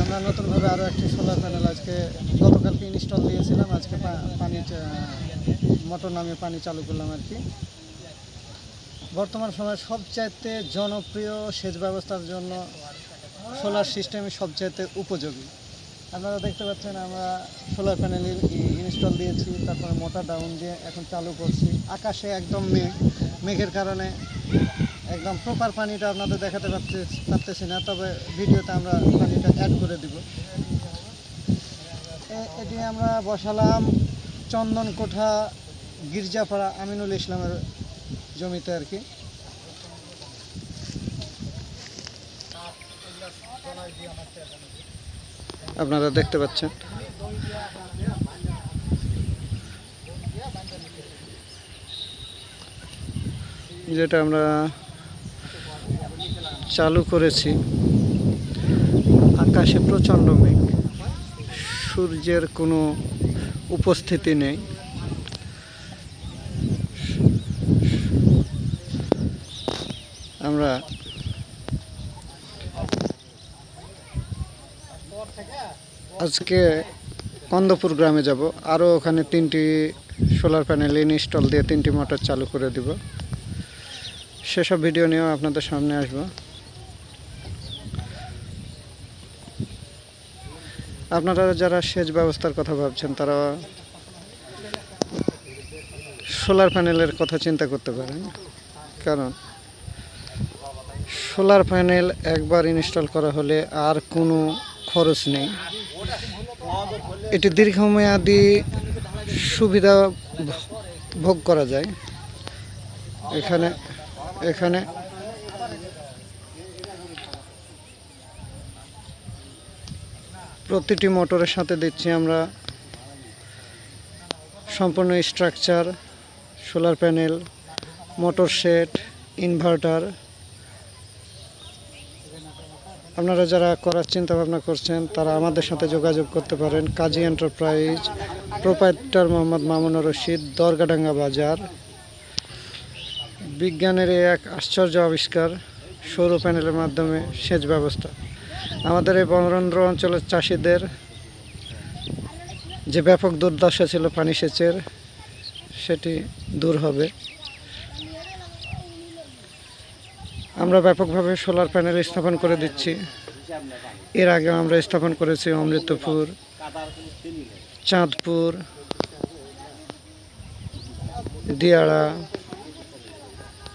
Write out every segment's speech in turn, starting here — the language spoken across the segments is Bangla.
আমরা নতুনভাবে আরও একটি সোলার প্যানেল আজকে গতকালকে ইনস্টল দিয়েছিলাম। আজকে পানি মোটর নামে পানি চালু করলাম আর কি। বর্তমান সময়ে সবচাইতে জনপ্রিয় সেচ ব্যবস্থার জন্য সোলার সিস্টেমই সবচাইতে উপযোগী। আপনারা দেখতে পাচ্ছেন আমরা সোলার প্যানেল ইনস্টল দিয়েছি, তারপরে মোটর ডাউন দিয়ে এখন চালু করছি। আকাশে একদম মেঘ মেঘের কারণে একদম প্রপার পানিটা আপনাদের দেখাতে পারতে, পারতেছি না, তবে ভিডিওতে আমরা পানিটা অ্যাড করে দিব। এটি আমরা বসালাম চন্দন কোঠা গির্জাপাড়া আমিনুল ইসলামের জমিতে আর কি। আপনারা দেখতে পাচ্ছেন। যেটা আমরা চালু করেছি। আকাশে প্রচণ্ড মেঘ। সূর্যের কোনো উপস্থিতি নেই। আমরা আজকে কন্দপুর গ্রামে যাব। আরও ওখানে তিনটি সোলার প্যানেল ইনস্টল দিয়ে তিনটি মোটর চালু করে দিব। সেসব ভিডিও নিয়েও আপনাদের সামনে আসব। আপনারা যারা সেচ ব্যবস্থার কথা ভাবছেন, তারা সোলার প্যানেলের কথা চিন্তা করতে পারেন। কারণ সোলার প্যানেল একবার ইনস্টল করা হলে আর কোনো খরচ নেই। এটি দীর্ঘমেয়াদী সুবিধা ভোগ করা যায়। এখানে এখানে প্রতিটি মোটরের সাথে দিচ্ছি আমরা সম্পূর্ণ structure, solar panel, motor set, inverter. আপনারা যারা করার চিন্তা ভাবনা করছেন, তারা আমাদের সাথে যোগাযোগ করতে পারেন। Kazi enterprise, proprietor Mohammad Mamunur Rashid, Dargadanga Bazar. বিজ্ঞানের এক আশ্চর্য আবিষ্কার, সৌর প্যানেলের মাধ্যমে সেচ ব্যবস্থা। আমাদের এই বনরন্ধ্র অঞ্চলের চাষিদের যে ব্যাপক দুর্দশা ছিল পানি সেচের, সেটি দূর হবে। আমরা ব্যাপকভাবে সোলার প্যানেল স্থাপন করে দিচ্ছি। এর আগে আমরা স্থাপন করেছি অমৃতপুর, চাঁদপুর, দিয়াড়া,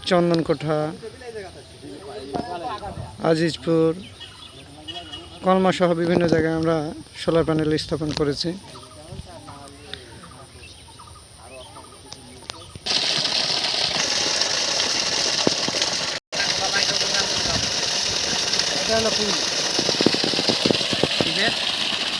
চন্দনকোঠা, আজিজপুর কলমা সহ বিভিন্ন জায়গায় আমরা সোলার প্যানেল স্থাপন করেছি।